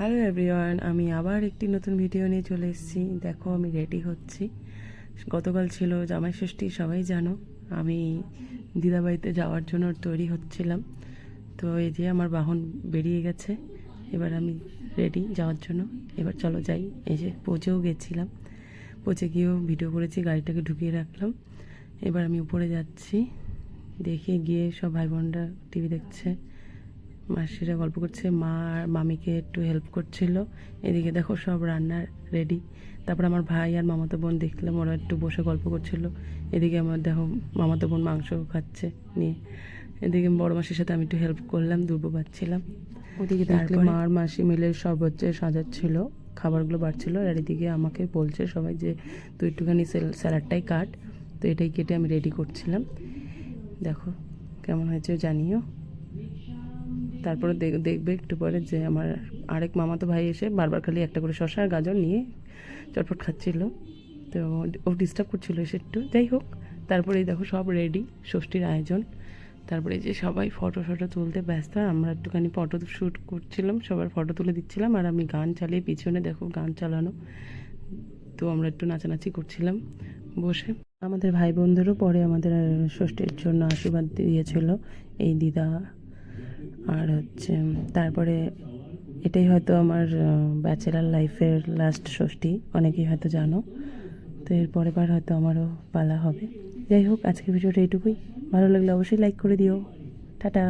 Hello everyone আমি আবার একটি নতুন ভিডিও নিয়ে চলে এসেছি। দেখো আমি রেডি হচ্ছি। গতকাল ছিল জামাই ষষ্ঠী, সবাই জানো। আমি দিদাবাড়িতে যাওয়ার জন্য তৈরি হচ্ছিলাম। তো এই যে আমার বাহন বেরিয়ে গেছে, এবার আমি রেডি যাওয়ার জন্য। এবার চলো যাই। যে পৌঁছেও গেছিলাম। পৌঁছে গিয়েও ভিডিও করেছি, গাড়িটাকে ঢুকিয়ে রাখলাম। এবার আমি উপরে যাচ্ছি। দেখে গিয়ে সব ভাই বোনরা টিভি দেখছে। মাসিরা গল্প করছে মা আর মামিকে একটু হেল্প করছিল। এদিকে দেখো সব রান্নার রেডি তারপর আমার ভাই আর মামাতো বোন দেখলাম ওরা একটু বসে গল্প করছিল। এদিকে আমার দেখো মামাতো বোন মাংস খাচ্ছে নিয়ে। এদিকে বড় মাসির সাথে আমি একটু হেল্প করলাম দুর্ব পাচ্ছিলাম। ওদিকে দেখলে মা আর মাসি মিলে সব হচ্ছে সাজাচ্ছিল খাবারগুলো বাড়ছিল। আর এদিকে আমাকে বলছে সবাই যে তুই একটুখানি স্যালাডটাই কাট। তো এটাই কেটে আমি রেডি করছিলাম। দেখো কেমন হয়েছে জানিও। তারপরে দেখ- দেখবে একটু পরে যে আমার আরেক মামাতো ভাই এসে বারবার খালি একটা করে শশা আর গাজর নিয়ে চটপট খাচ্ছিল। তো ও ডিস্টার্ব করছিল এসে একটু। যাই হোক তারপরে দেখো সব রেডি ষষ্ঠীর আয়োজন। তারপরে যে সবাই ফটো ফটো তুলতে ব্যস্ত আর আমরা একটুখানি ফটো শ্যুট করছিলাম, সবার ফটো তুলে দিচ্ছিলাম আর আমি গান চালিয়ে পিছনে দেখো গান চালানো। তো আমরা একটু নাচানাচি করছিলাম বসে। আমাদের ভাই বোনদেরও পরে আমাদের ষষ্ঠীর জন্য আশীর্বাদ দিয়েছিল। এই দিদা আর হচ্ছে, তারপরে এটাই হয়তো আমার ব্যাচেলার লাইফের লাস্ট ষষ্ঠী, অনেকেই হয়তো জানো। তো এর পরের বার হয়তো আমারও পালা হবে। যাই হোক, আজকের ভিডিওটা এইটুকুই। ভালো লাগলে অবশ্যই লাইক করে দিও। টাটা।